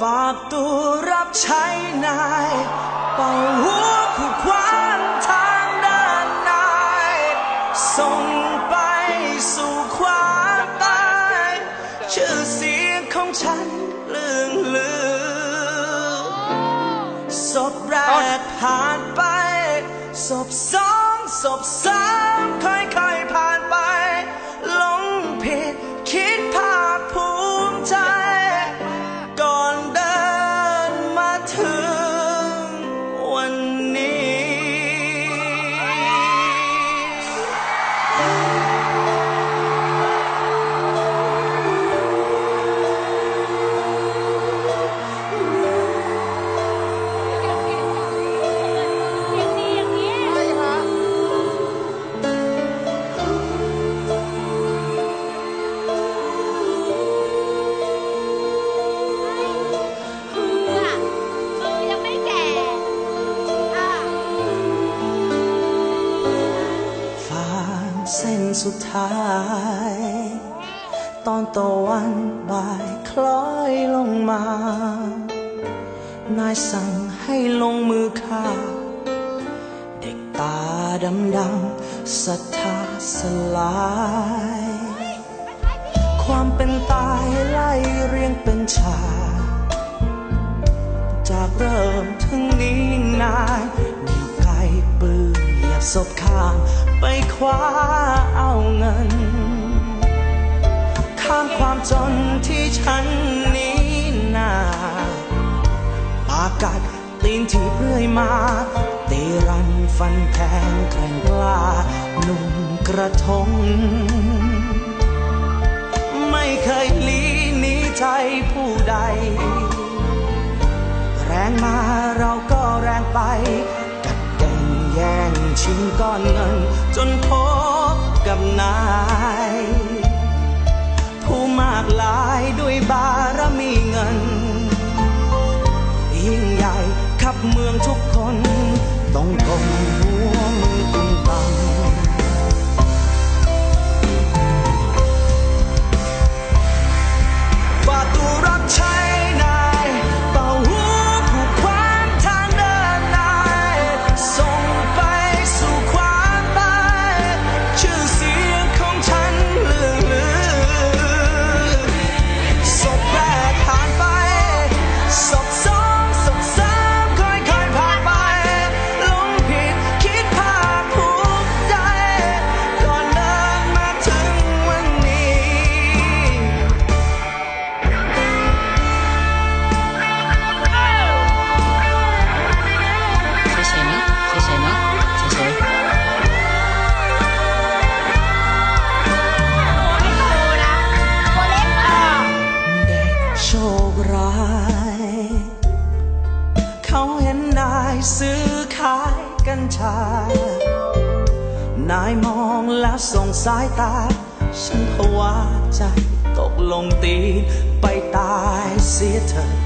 ฝากตัวรับใช้นายเป่าหัวผู้ควานทางด้านนายส่งไปสู่ความตายชื่อเสียงของฉันเลื่องลือศพแรกผ่านไปศพสองศพสาม สุดท้าย ตอนตะวันบ่ายคล้อยลงมา นายสั่งให้ลงมือฆ่า เด็กตาดำดำศรัทธาสลาย ความเป็นตายไล่เรียงเป็นฉากจากเริ่มถึงนี้นายนิ้วไกลปืนเหยียบศพข้าง คว้าเอาเงิน ข้ามความจนที่ฉันนี้นาปากัดตีนที่เรื่อยมาตีรันฟันแทงแกร่งกล้าหนุ่มกระทง ไม่เคยหลีหนีใจผู้ใด แรงมาเราก็แรงไป ชิงก้อนเงิน จนพบกับนาย ผู้มากลายด้วยบารมีเงิน ยิ่งใหญ่ขับเมืองทุกคนต้องก้ม กัญชานายมองแล้วส่งสายตา ฉันภาวะใจตกลงตีไปตายเสียเถิด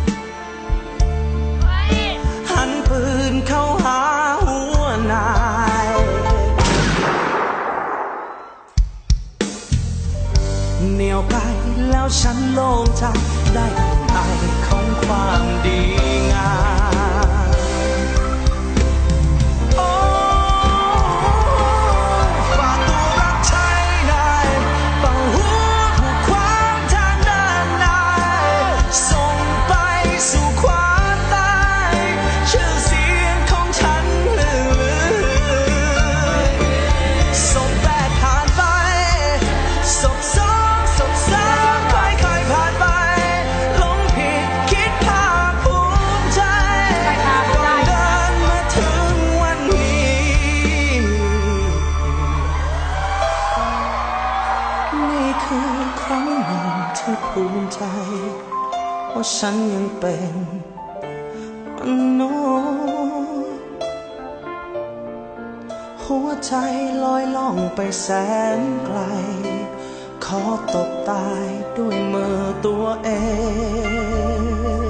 หันปืนเข้าหาหัวนายเหนียวไกลแล้วฉันโล่งใจได้ไอของความดีงาม ใจว่าฉันยังเป็นมนุษย์หัวใจลอยล่องไปแสนไกล ขอตกตายด้วยมือตัวเอง